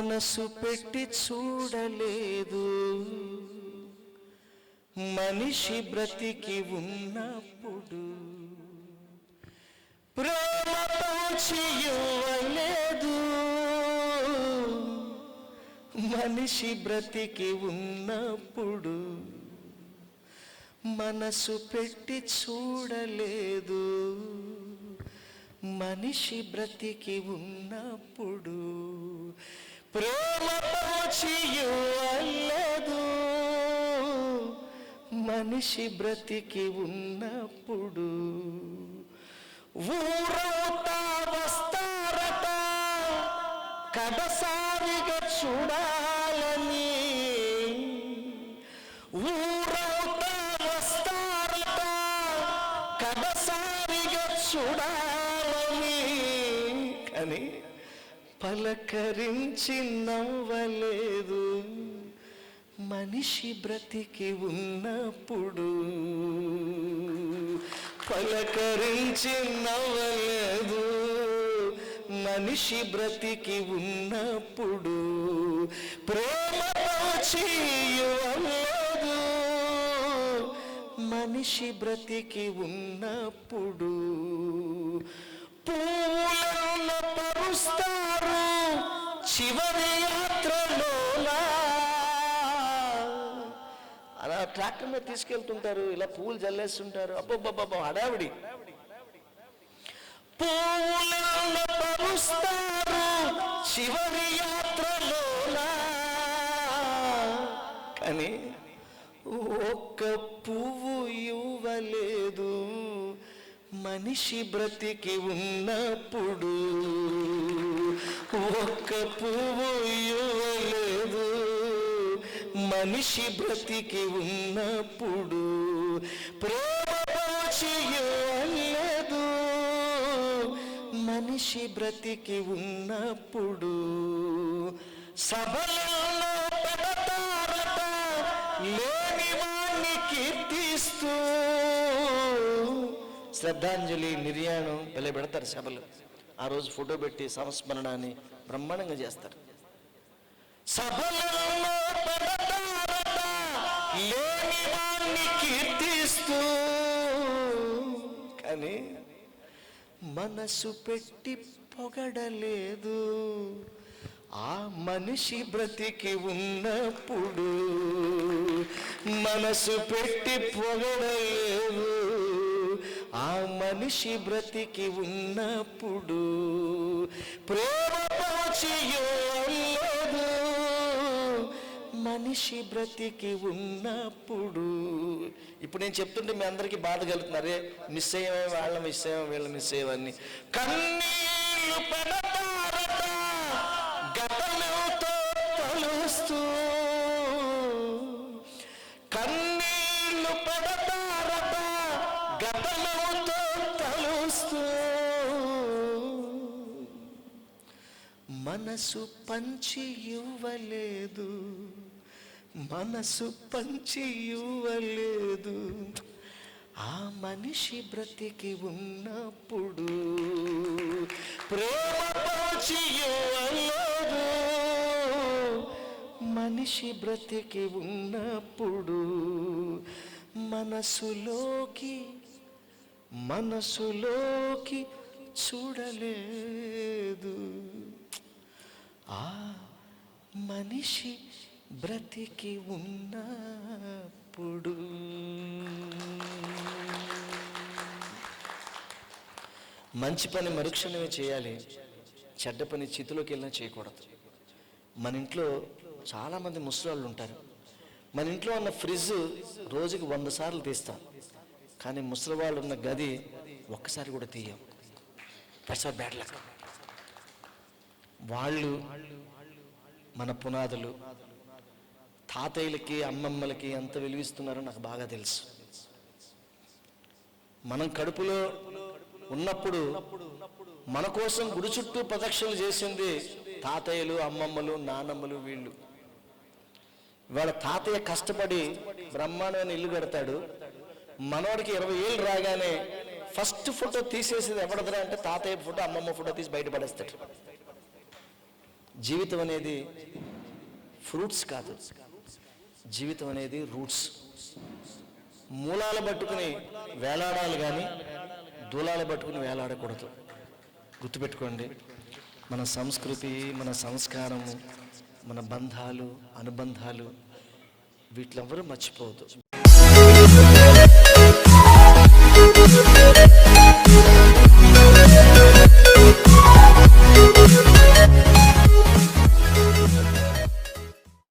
మనసు పెట్టి చూడలేదు. మనిషి బ్రతికి ఉన్నప్పుడు ప్రేమ మనిషి బ్రతికి ఉన్నప్పుడు మనసు పెట్టి చూడలేదు. మనిషి బ్రతికి ఉన్నప్పుడు ప్రేమ పంచి మనిషి బ్రతికి ఉన్నప్పుడు ఊరవుతా వస్తారట. కడసారిగా చూడాలని ఊరవుతా వస్తారట. కడసారిగా చూడాలని. కానీ పలకరించి నవ్వలేదు మనిషి బ్రతికి ఉన్నప్పుడు పలకరించి నవ్వలేదు మనిషి బ్రతికి ఉన్నప్పుడు ప్రేమ చేయలేదు మనిషి బ్రతికి ఉన్నప్పుడు పూలను పరుస్తారు చివరి యాత్రలోనా? అలా ట్రాక్టర్ మీద తీసుకెళ్తుంటారు ఇలా పూలు జల్లేస్తుంటారు. అబ్బబ్బబ్బబ్బ హడావిడి. పూలను పరుస్తారు చివరి యాత్రలో కానీ ఒక్క పువ్వు ఇవ్వలేదు. మనిషి బ్రతికి ఉన్నప్పుడు ఒక్క పువ్వు ఇవ్వలేదు. మనిషి బ్రతికి ఉన్నప్పుడు ప్రేమ లేదు మనిషి బ్రతికి ఉన్నప్పుడు సభలలో పెడతారట లేని వాణ్ణి కీర్తిస్తూ శ్రద్ధాంజలి నిర్యాణం వెళ్ళి పెడతారు సభలు. ఆ రోజు ఫోటో పెట్టి సంస్మరణాన్ని బ్రహ్మాండంగా చేస్తారు. సభలలో కీర్తిస్తూ. కానీ మనసు పెట్టి పొగడలేదు. ఆ మనిషి బ్రతికి ఉన్నప్పుడు మనసు పెట్టి పొగడలేదు. ఆ మనిషి బ్రతికి ఉన్నప్పుడు ప్రేమ లేదు మనిషి బ్రతికి ఉన్నప్పుడు. ఇప్పుడు నేను చెప్తుంటే మీ అందరికీ బాధ కలుగుతున్నారే మిస్ అయ్యే వాళ్ళ మిస్ అయ్యే వీళ్ళ మిస్ అయ్యేవన్నీ కన్నీళ్ళు పెడతారట గతలతో తలుస్తూ. కన్నీళ్ళు పెడతారట గతలతో మనసు పంచి ఇవ్వలేదు. మనసు పంచి ఇవ్వలేదు. ఆ మనిషి బ్రతికి ఉన్నప్పుడు ప్రేమ పంచి ఇవ్వలేదు. మనిషి బ్రతికి ఉన్నప్పుడు మనసులోకి మనసులోకి చూడలేదు. మనిషి బ్రతికి ఉన్నప్పుడు. మంచి పని మరుక్షణమే చేయాలి చెడ్డ పని చేతిలోకి వెళ్ళినా చేయకూడదు. మన ఇంట్లో చాలామంది ముసలాళ్ళు ఉంటారు. మన ఇంట్లో ఉన్న ఫ్రిడ్జ్ రోజుకి వంద సార్లు తీస్తాం. కానీ ముసలివాళ్ళు ఉన్న గది ఒక్కసారి కూడా తీయం. దట్స్ బ్యాడ్ లక్ వాళ్ళు మన పునాదులు తాతయ్యలకి అమ్మమ్మలకి ఎంత విలువిస్తున్నారో నాకు బాగా తెలుసు. మనం కడుపులో ఉన్నప్పుడు మన కోసం గుడి చుట్టూ ప్రదక్షిణలు చేసింది తాతయ్యలు అమ్మమ్మలు నానమ్మలు వీళ్ళు. ఇవాళ తాతయ్య కష్టపడి బ్రహ్మాండమైన ఇల్లు కడతాడు. మనవాడికి ఇరవై ఏళ్ళు రాగానే ఫస్ట్ ఫోటో తీసేసేది ఎవడదరా అంటే తాతయ్య ఫోటో అమ్మమ్మ ఫోటో తీసి బయటపడేస్తాడు జీవితం అనేది ఫ్రూట్స్ కాదు. జీవితం అనేది రూట్స్. మూలాలు పట్టుకుని వేలాడాలి కానీ దూలాలు పట్టుకుని వేలాడకూడదు. గుర్తుపెట్టుకోండి మన సంస్కృతి మన సంస్కారము మన బంధాలు అనుబంధాలు వీటిలెవ్వరూ మర్చిపోవద్దు.